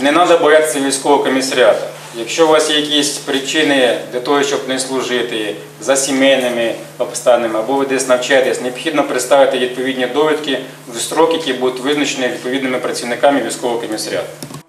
не треба боятися військового комісаріату. Якщо у вас є якісь причини для того, щоб не служити за сімейними обставинами або ви десь навчаєтесь, необхідно представити відповідні довідки в строки, які будуть визначені відповідними працівниками військового комісаріату.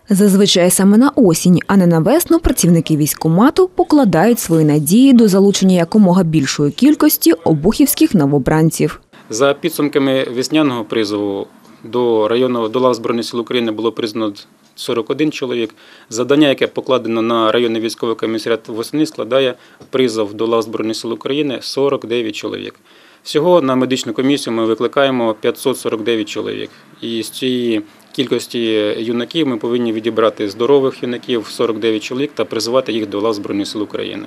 Зазвичай саме на осінь, а не на весну працівники військкомату покладають свої надії до залучення якомога більшої кількості обухівських новобранців. За підсумками весняного призову до районного до лав Збройних сил України було признано 41 чоловік. Завдання, яке покладено на районний військовий комісаріат восени, складає призов до лав Збройних сил України 49 чоловік. Всього на медичну комісію ми викликаємо 549 чоловік. І з цієї кількості юнаків ми повинні відібрати здорових юнаків 49 чоловік та призивати їх до лав Збройних сил України.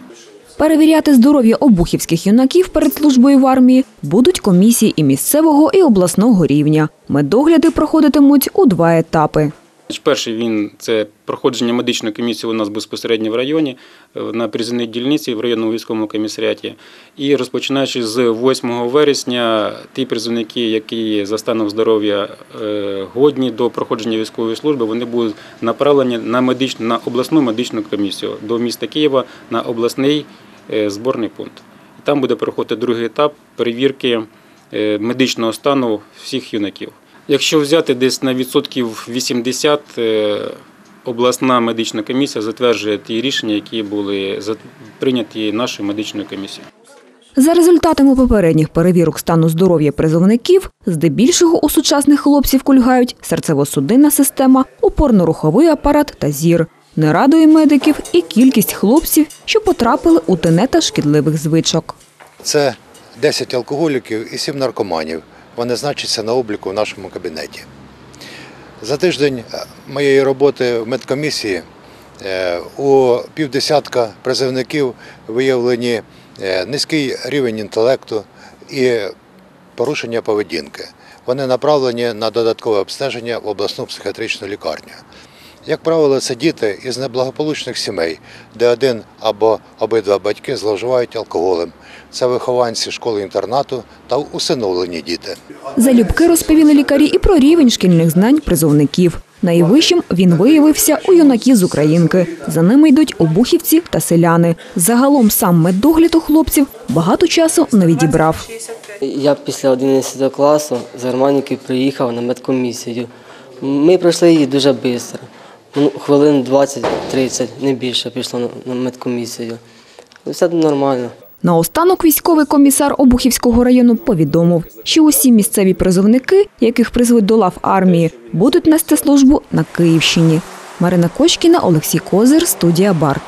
Перевіряти здоров'я обухівських юнаків перед службою в армії будуть комісії і місцевого, і обласного рівня. Медогляди проходитимуть у два етапи. Перший він це проходження медичної комісії у нас безпосередньо в районі е, на призовній дільниці в районному військовому комісаріаті. І розпочинаючи з 8 вересня, ті призовники, які за станом здоров'я е, годні до проходження військової служби, вони будуть направлені на медичну на обласну медичну комісію до міста Києва на обласний е, зборний пункт. Там буде проходити другий етап перевірки медичного стану всіх юнаків. Якщо взяти десь на відсотків 80, е, обласна медична комісія затверджує ті рішення, які були прийняті нашою медичною комісією. За результатами попередніх перевірок стану здоров'я призовників, здебільшого у сучасних хлопців кульгають серцево-судинна система, опорно-руховий апарат та зір. Не радує медиків і кількість хлопців, що потрапили у тенета шкідливих звичок. Це 10 алкоголіків і 7 наркоманів. Вони значаться на обліку в нашому кабінеті. За тиждень е, моєї роботи в медкомісії е, у півдесятка призовників виявлені е, низький рівень інтелекту і порушення поведінки. Вони направлені на додаткове обстеження в обласну психіатричну лікарню. Як правило, це діти із неблагополучних сімей, де один або обидва батьки зловживають алкоголем. Це вихованці школи-інтернату та усиновлені діти. Залюбки розповіли лікарі і про рівень шкільних знань призовників. Найвищим він виявився у юнаків з Українки. За ними йдуть обухівці та селяни. Загалом сам медогляд у хлопців багато часу не відібрав. Я після 11 класу з Германіки приїхав на медкомісію. Ми пройшли її дуже швидко. Ну, Хвилин 20-30, не більше пішло на- медкомісію. Все нормально. Наостанок військовий комісар Обухівського району повідомив, що усі місцеві призовники, яких призвуть до лав армії, будуть нести службу на Київщині. Марина Кочкіна, Олексій Козир, студія Барт.